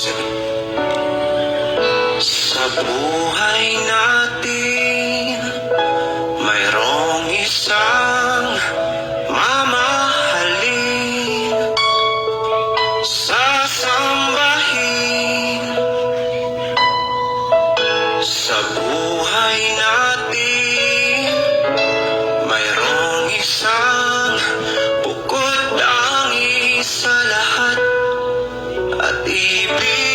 Sarah. Sa buhay natin, mayroong isang mamahalin. Sasambahin. Sa buhay natin, y